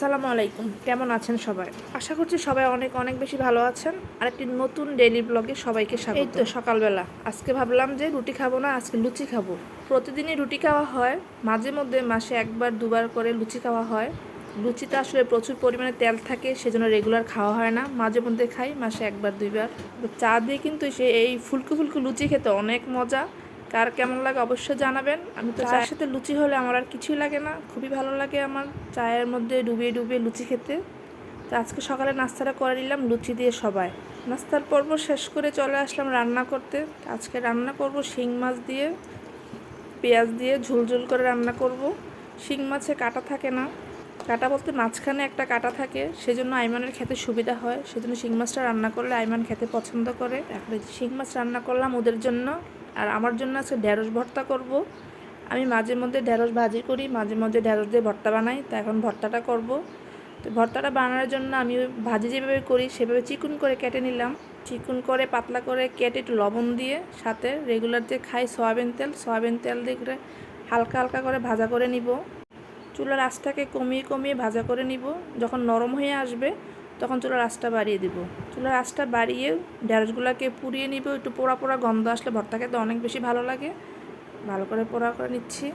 আসসালামু আলাইকুম। কেমন আছেন সবাই? আশা করছি সবাই অনেক অনেক বেশি ভালো আছেন। আর একটি নতুন ডেইলি ব্লগে সবাইকে স্বাগত। এই তো সকালবেলা। আজকে ভাবলাম যে রুটি খাব না, আজকে লুচি খাব। প্রতিদিনই রুটি খাওয়া হয়। মাঝে মধ্যে মাসে একবার, দুবার করে লুচি খাওয়া হয়। লুচিতে আসলে প্রচুর পরিমাণে তেল থাকে, সেজন্য রেগুলার খাওয়া হয় না। মাঝে মধ্যে খাই, মাসে একবার, দুইবার। চা দিয়ে কিন্তু সে এই ফুলকো ফুলকো লুচি খেতে অনেক মজা। কার কেমন লাগে অবশ্যই জানাবেন। আমি তো চায়ের সাথে লুচি হলে আমার আর কিছুই লাগে না খুবই ভালো লাগে আমার চায়ের মধ্যে ডুবিয়ে ডুবিয়ে লুচি খেতে। তো আজকে সকালে নাস্তাটা করে নিলাম লুচি দিয়ে সবাই। নাস্তার পর্ব শেষ করে চলে আসলাম রান্না করতে। আজকে রান্না করব শিং মাছ দিয়ে পেঁয়াজ দিয়ে ঝুলঝুল করে রান্না করব। শিং মাছে কাটা থাকে না। কাটা বলতে মাঝখানে একটা কাটা থাকে সেজন্য আইমানের খেতে সুবিধা হয়। সেজন্য শিং মাছটা রান্না করলে আইমান খেতে পছন্দ করে। তারপরে শিং মাছ রান্না করলাম ওদের জন্য আর আমার জন্য আছে ঢেঁড়স ভর্তা করব। আমি মাঝে মধ্যে ঢেঁড়স ভাজি করি, মাঝে মধ্যে ঢেঁড়স দিয়ে ভর্তা বানাই, তো এখন ভর্তাটা করব। তো ভর্তাটা বানানোর জন্য আমি ভাজি যেভাবে করি, সেভাবে চিকুন করে কেটে নিলাম। চিকুন করে, পাতলা করে কেটে একটু লবণ দিয়ে সাথে রেগুলার যে খাই সয়াবিন তেল সয়াবিন তেল দিয়ে হালকা হালকা করে ভাজা করে নিব। চুলার আঁচটাকে কমিয়ে কমিয়ে ভাজা করে নিব। যখন নরম হয়ে আসবে তখন চুলার আঁচটা বাড়িয়ে দিব। চুলার আঁচটা বাড়িয়ে ঢেঁড়সগুলোকে পুড়িয়ে নিব, একটু পোড়া পোড়া গন্ধ আসলে ভর্তা খেতে অনেক বেশি ভালো লাগে। ভালো করে পোড়া করে নিচ্ছি।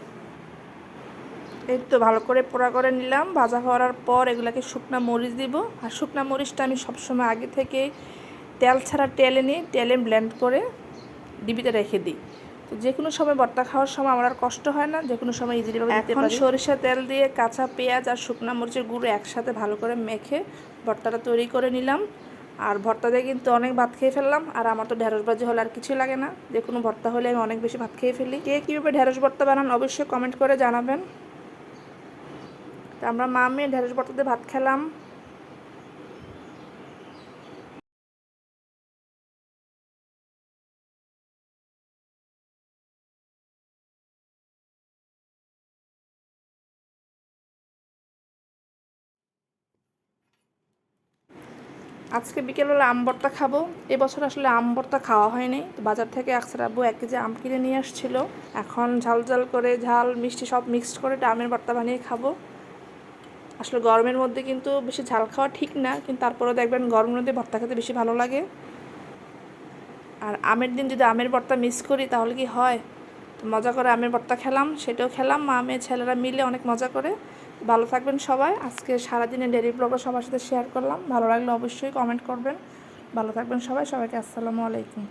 এই তো ভালো করে পোড়া করে নিলাম। ভাজা হওয়ার পর এগুলাকে শুকনো মরিচ দিব। আর শুকনো মরিচটা আমি সবসময় আগে থেকে তেল ছাড়া তেলে নিই, তেলে ব্লেন্ড করে ডিবিতে রেখে দিই। তো যে কোনো সময় ভর্তা খাওয়ার সময় আমার আর কষ্ট হয় না যে কোনো সময় ইজিলি ভাবে দিতে পারি। সরিষা তেল দিয়ে কাঁচা পেঁয়াজ আর শুকনা মরিচের গুঁড়ো একসাথে ভালো করে মেখে ভর্তাটা তৈরি করে নিলাম। আর ভর্তা দিয়ে কিন্তু অনেক ভাত খেয়ে ফেললাম আর আমার তো ঢেঁড়স ভাজি হলে আর কিছুই লাগে না। যে কোনো ভর্তা হলে আমি অনেক বেশি ভাত খেয়ে ফেলি। কে কীভাবে ঢেঁড়স ভর্তা বানান অবশ্যই কমেন্ট করে জানাবেন। তো আমরা মা মেয়ে ঢেঁড়স ভর্তা দিয়ে ভাত খেলাম। আজকে বিকেলবেলা আম ভর্তা খাব। এবছর আসলে আম ভর্তা খাওয়া হয়নি। তো বাজার থেকে একসার আব্বু এক কেজি আম কিনে নিয়ে আসছিল। এখন ঝাল ঝাল করে ঝাল, মিষ্টি সব মিক্সড করে একটা আমের ভর্তা বানিয়ে খাব। আসলে গরমের মধ্যে কিন্তু বেশি ঝাল খাওয়া ঠিক না, কিন্তু তারপরেও দেখবেন গরমের মধ্যে ভর্তা খেতে বেশি ভালো লাগে। আর আমের দিন যদি আমের ভর্তা মিস করি, তাহলে কি হয়? তো মজা করে আমের ভর্তা খেলাম, সেটাও খেলাম। মা, মেয়ে, ছেলেরা মিলে অনেক মজা করে। ভালো থাকবেন সবাই। আজকে সারাদিনে ডেলি ব্লগও সবার সাথে শেয়ার করলাম। ভালো লাগলে অবশ্যই কমেন্ট করবেন। ভালো থাকবেন সবাই। সবাইকে আসসালামু আলাইকুম।